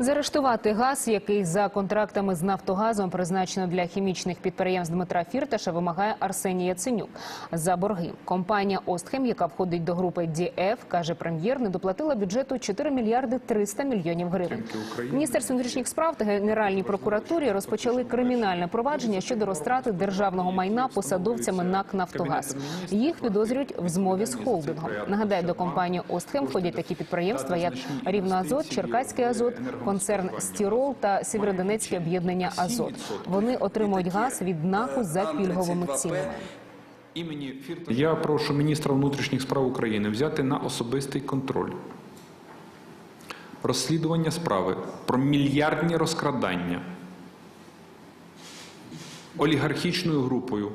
Заарештувати газ, який за контрактами з Нафтогазом призначено для хімічних підприємств Дмитра Фірташа, вимагає Арсеній Яценюк за борги. Компанія Остхем, яка входить до групи ДІФ, каже прем'єр, не доплатила бюджету 4 мільярди 300 мільйонів гривень. Міністерство внутрішніх справ та Генеральній прокуратурі розпочали кримінальне провадження щодо розтрати державного майна посадовцями НАК «Нафтогаз». Їх підозрюють в змові з холдингом. Нагадаю, до компанії Остхем входять такі підприємства, як Рівноазот, Черкаський Азот, концерн Стірол та Сєвєродонецьке об'єднання Азот. Вони отримують газ від НАКу за пільговими цінами. Я прошу міністра внутрішніх справ України взяти на особистий контроль розслідування справи про мільярдні розкрадання олігархічною групою,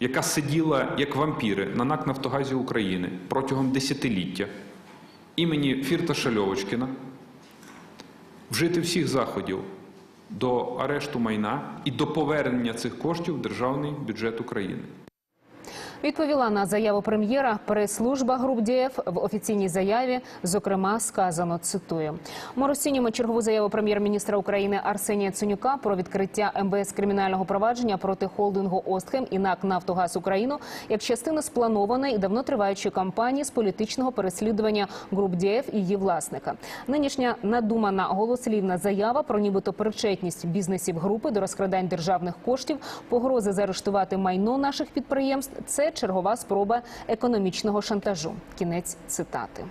яка сиділа як вампіри на НАК Нафтогазі України протягом десятиліття імені Фірташа Льовочкіна, вжити всіх заходів до арешту майна і до повернення цих коштів в державний бюджет України. Відповіла на заяву прем'єра прес-служба груп ДІФ в офіційній заяві. Зокрема, сказано цитую. Ми розцінюємо чергову заяву прем'єр-міністра України Арсенія Ценюка про відкриття МБС кримінального провадження проти холдингу Остхем і НАК Нафтогаз Україну як частину спланованої і давно триваючої кампанії з політичного переслідування груп ДІФ і її власника. Нинішня надумана голослівна заява про нібито причетність бізнесів групи до розкрадань державних коштів, погрози заарештувати майно наших підприємств. Чергова спроба економічного шантажу. Кінець цитати.